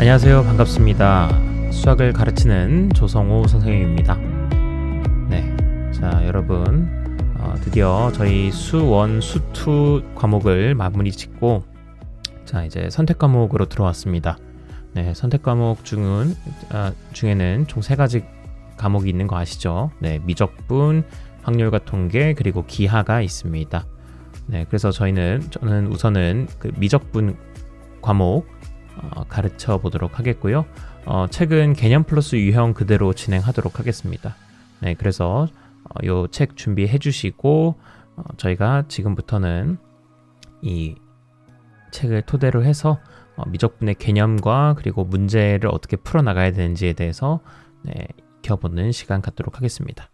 안녕하세요. 반갑습니다. 수학을 가르치는 조성우 선생님입니다. 네. 자, 여러분. 어, 드디어 저희 수1, 수2 과목을 마무리 짓고 자, 이제 선택 과목으로 들어왔습니다. 네, 선택 과목 중은 아, 중에는 총 세 가지 과목이 있는 거 아시죠? 네, 미적분, 확률과 통계, 그리고 기하가 있습니다. 네, 그래서 저희는 저는 우선은 그 미적분 과목 어, 가르쳐 보도록 하겠고요. 어, 책은 개념 플러스 유형 그대로 진행하도록 하겠습니다. 네, 그래서 어, 요책 준비해 주시고 어, 저희가 지금부터는 이 책을 토대로 해서 어, 미적분의 개념과 그리고 문제를 어떻게 풀어 나가야 되는지에 대해서 네, 익혀보는 시간 갖도록 하겠습니다.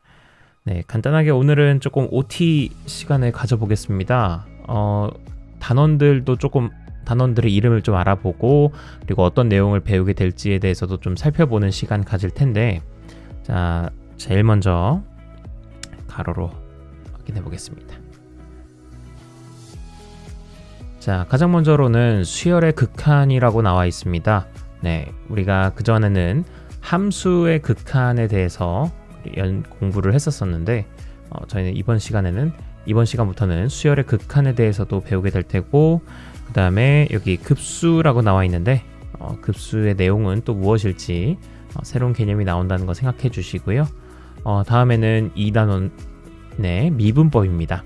네, 간단하게 오늘은 조금 OT 시간을 가져보겠습니다. 어, 단원들도 조금 단원들의 이름을 좀 알아보고 그리고 어떤 내용을 배우게 될지에 대해서도 좀 살펴보는 시간 가질 텐데 자 제일 먼저 가로로 확인해 보겠습니다. 자 가장 먼저로는 수열의 극한이라고 나와 있습니다. 네 우리가 그 전에는 함수의 극한에 대해서 연 공부를 했었었는데 어, 저희는 이번 시간에는 이번 시간부터는 수열의 극한에 대해서도 배우게 될 테고 그 다음에 여기 급수라고 나와 있는데 어, 급수의 내용은 또 무엇일지 어, 새로운 개념이 나온다는 거 생각해 주시고요. 어, 다음에는 2단원의 미분법입니다.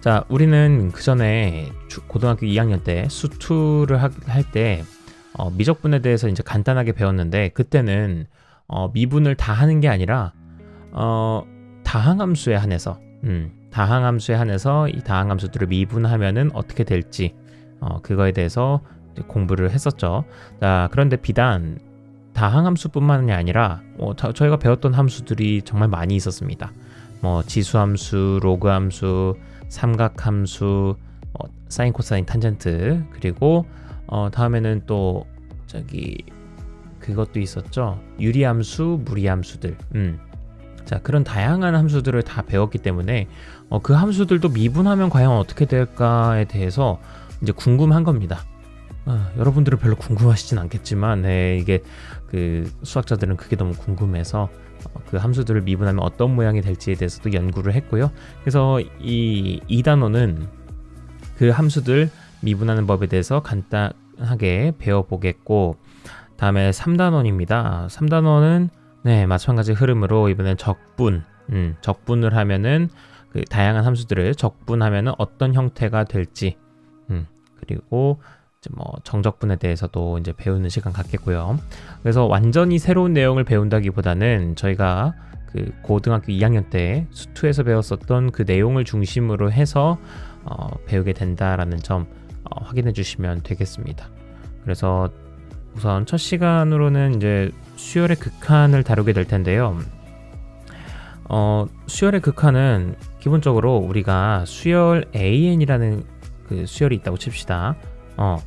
자, 우리는 그 전에 고등학교 2학년 때 수투를 할때 어, 미적분에 대해서 이제 간단하게 배웠는데 그때는 어, 미분을 다 하는 게 아니라 어, 다항함수에 한해서 음, 다항함수에 한해서 이 다항함수들을 미분하면은 어떻게 될지 어, 그거에 대해서 공부를 했었죠. 자, 그런데 비단 다항함수뿐만이 아니라 어, 저희가 배웠던 함수들이 정말 많이 있었습니다. 뭐 지수함수, 로그함수, 삼각함수, 어, 사인, 코사인, 탄젠트 그리고 어, 다음에는 또 저기 그것도 있었죠. 유리함수, 무리함수들. 음. 자, 그런 다양한 함수들을 다 배웠기 때문에 어, 그 함수들도 미분하면 과연 어떻게 될까에 대해서 이제 궁금한 겁니다. 어, 여러분들은 별로 궁금하시진 않겠지만, 네, 이게 그 수학자들은 그게 너무 궁금해서 어, 그 함수들을 미분하면 어떤 모양이 될지에 대해서도 연구를 했고요. 그래서 이 2단원은 그 함수들 미분하는 법에 대해서 간단하게 배워보겠고, 다음에 3단원입니다. 3단원은 네, 마찬가지 흐름으로 이번엔 적분, 음, 적분을 하면은 그 다양한 함수들을 적분하면은 어떤 형태가 될지, 음, 그리고 뭐 정적분에 대해서도 이제 배우는 시간 갖겠고요. 그래서 완전히 새로운 내용을 배운다기보다는 저희가 그 고등학교 2학년 때 수투에서 배웠었던 그 내용을 중심으로 해서 어, 배우게 된다라는 점 어, 확인해 주시면 되겠습니다. 그래서 우선 첫 시간으로는 이제 수열의 극한을 다루게 될 텐데요. 어, 수열의 극한은 기본적으로 우리가 수열 AN이라는 그 수열이 있다고 칩시다. 어,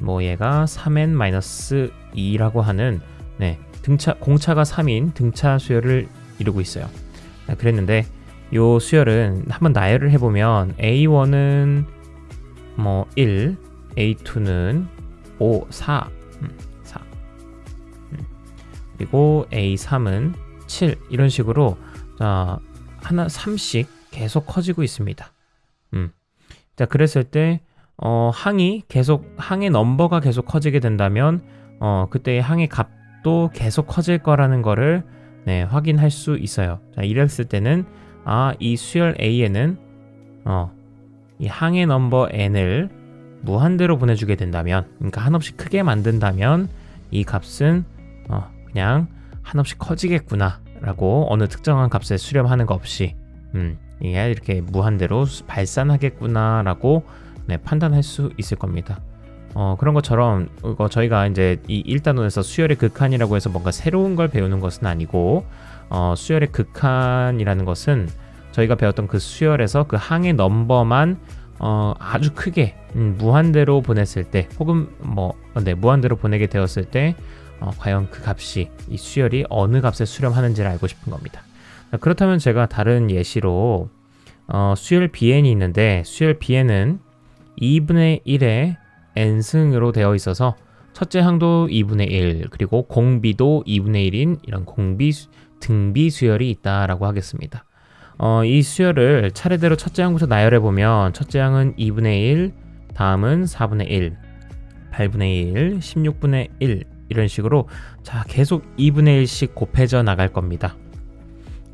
뭐 얘가 3n-2라고 하는 네, 등차 공차가 3인 등차 수열을 이루고 있어요. 네, 그랬는데 요 수열은 한번 나열을 해 보면 A1은 뭐 1, A2는 5, 4, 그리고 A3은 7 이런 식으로 자 하나 3씩 계속 커지고 있습니다. 음. 자 그랬을 때 어, 항이 계속 항의 넘버가 계속 커지게 된다면 어, 그때 항의 값도 계속 커질 거라는 거를 네, 확인할 수 있어요. 자 이랬을 때는 아 이 수열 A에는 어, 이 항의 넘버 n을 무한대로 보내주게 된다면, 그러니까 한없이 크게 만든다면 이 값은 어, 그냥 한없이 커지겠구나 라고 어느 특정한 값에 수렴하는 거 없이 음, 이게 이렇게 무한대로 발산하겠구나 라고 네, 판단할 수 있을 겁니다. 어, 그런 것처럼 이거 저희가 이제 이 1단원에서 수열의 극한이라고 해서 뭔가 새로운 걸 배우는 것은 아니고 어, 수열의 극한이라는 것은 저희가 배웠던 그 수열에서 그 항의 넘버만 어, 아주 크게 음, 무한대로 보냈을 때 혹은 뭐 네, 무한대로 보내게 되었을 때 어, 과연 그 값이 이 수열이 어느 값에 수렴하는지를 알고 싶은 겁니다. 그렇다면 제가 다른 예시로 어, 수열 bn이 있는데 수열 bn은 2분의 1의 n승으로 되어 있어서 첫째 항도 2분의 1 그리고 공비도 2분의 1인 이런 공비 수- 등비 수열이 있다라고 하겠습니다. 어, 이 수열을 차례대로 첫째 항부터 나열해 보면 첫째 항은 2분의 1, 다음은 4분의 1, 8분의 1, 16분의 1 이런 식으로 자 계속 2분의 1씩 곱해져 나갈 겁니다.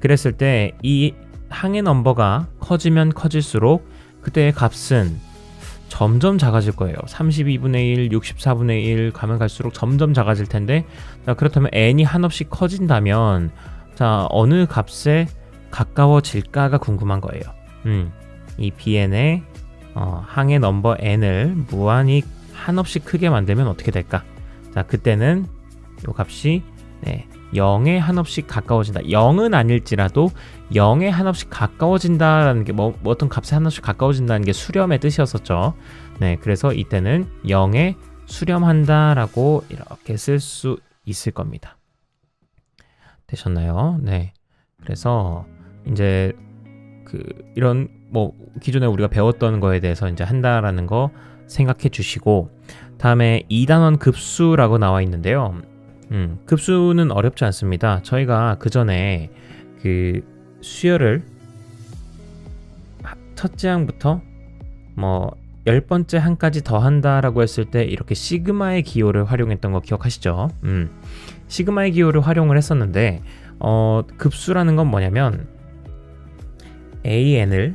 그랬을 때 이 항의 넘버가 커지면 커질수록 그때의 값은 점점 작아질 거예요. 32분의 1, 64분의 1 가면 갈수록 점점 작아질 텐데 자, 그렇다면 n이 한없이 커진다면 자 어느 값에 가까워질까가 궁금한 거예요. 음, 이 bn의 어, 항의 넘버 n을 무한히 한없이 크게 만들면 어떻게 될까? 자 그때는 요 값이 네, 0에 한없이 가까워진다. 0은 아닐지라도 0에 한없이 가까워진다라는 게 뭐 어떤 값에 한없이 가까워진다는 게 수렴의 뜻이었었죠. 네, 그래서 이때는 0에 수렴한다라고 이렇게 쓸 수 있을 겁니다. 되셨나요? 네. 그래서 이제 그 이런 뭐 기존에 우리가 배웠던 거에 대해서 이제 한다라는 거 생각해 주시고 다음에 2단원 급수라고 나와 있는데요. 음, 급수는 어렵지 않습니다. 저희가 그 전에 그 수열을 하- 첫째 항부터 뭐 열 번째 항까지 더한다라고 했을 때 이렇게 시그마의 기호를 활용했던 거 기억하시죠? 음, 시그마의 기호를 활용을 했었는데 어, 급수라는 건 뭐냐면 an을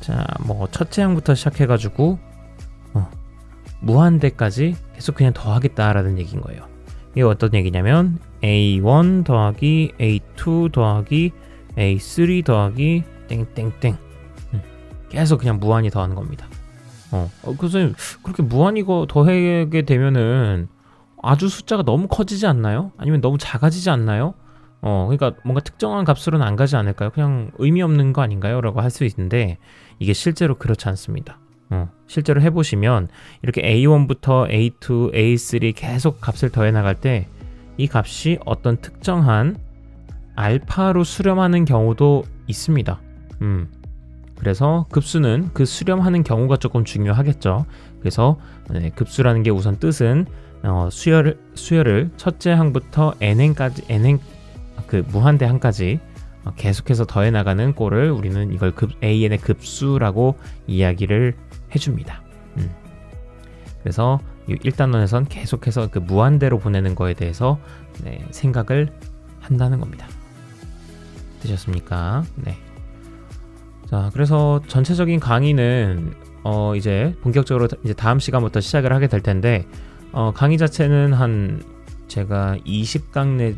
자 뭐 첫째 항부터 시작해 가지고 어, 무한대까지 계속 그냥 더하겠다라는 얘기인 거예요. 이게 어떤 얘기냐면 A1 더하기 A2 더하기 A3 더하기 땡땡땡 음, 계속 그냥 무한히 더하는 겁니다. 어, 어 그래서 그렇게 무한히 거 더하게 되면은 아주 숫자가 너무 커지지 않나요? 아니면 너무 작아지지 않나요? 어, 그러니까 뭔가 특정한 값으로는 안 가지 않을까요? 그냥 의미 없는 거 아닌가요? 라고 할 수 있는데 이게 실제로 그렇지 않습니다. 어, 실제로 해보시면 이렇게 A1부터 A2, A3 계속 값을 더해 나갈 때 이 값이 어떤 특정한 알파로 수렴하는 경우도 있습니다. 음. 그래서 급수는 그 수렴하는 경우가 조금 중요하겠죠. 그래서 네, 급수라는 게 우선 뜻은 어, 수열을 수열을 첫째 항부터 n행까지 n행 그 무한대 항까지 어, 계속해서 더해 나가는 꼴을 우리는 이걸 급 an의 급수라고 이야기를 해줍니다. 음. 그래서 이 1단원에선 계속해서 그 무한대로 보내는 거에 대해서 네, 생각을 한다는 겁니다. 되셨습니까? 네. 자, 그래서 전체적인 강의는 어 이제 본격적으로 이제 다음 시간부터 시작을 하게 될 텐데 어 강의 자체는 한 제가 20강 내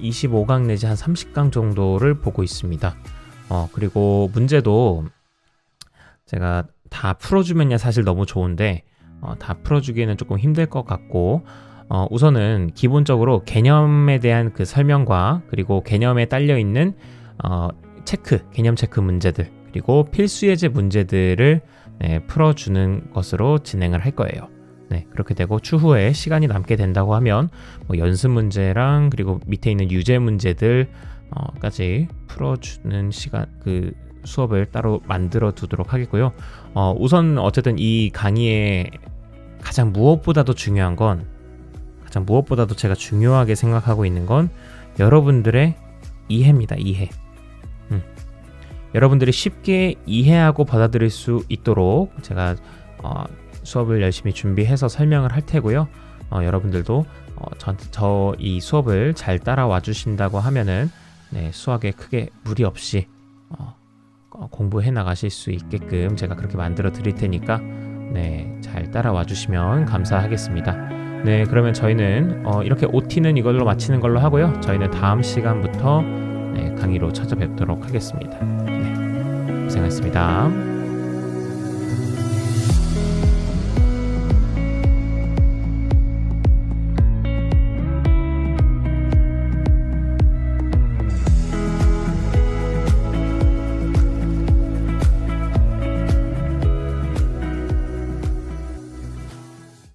25강 내지 한 30강 정도를 보고 있습니다. 어 그리고 문제도 제가 다 풀어주면야 사실 너무 좋은데 어, 다 풀어주기에는 조금 힘들 것 같고 어, 우선은 기본적으로 개념에 대한 그 설명과 그리고 개념에 딸려 있는 어, 체크 개념 체크 문제들 그리고 필수 예제 문제들을 네, 풀어주는 것으로 진행을 할 거예요. 네, 그렇게 되고 추후에 시간이 남게 된다고 하면 뭐 연습 문제랑 그리고 밑에 있는 유제 문제들까지 풀어주는 시간 그 수업을 따로 만들어 두도록 하겠고요. 어, 우선 어쨌든 이 강의에 가장 무엇보다도 중요한 건 가장 무엇보다도 제가 중요하게 생각하고 있는 건 여러분들의 이해입니다. 이해. 음. 여러분들이 쉽게 이해하고 받아들일 수 있도록 제가 어, 수업을 열심히 준비해서 설명을 할 테고요. 어, 여러분들도 어, 저이 수업을 잘 따라와 주신다고 하면은 네, 수학에 크게 무리 없이 어, 어, 공부해 나가실 수 있게끔 제가 그렇게 만들어 드릴 테니까 네, 잘 따라와 주시면 감사하겠습니다. 네, 그러면 저희는 어, 이렇게 OT는 이걸로 마치는 걸로 하고요. 저희는 다음 시간부터 네, 강의로 찾아뵙도록 하겠습니다. 네, 고생하셨습니다.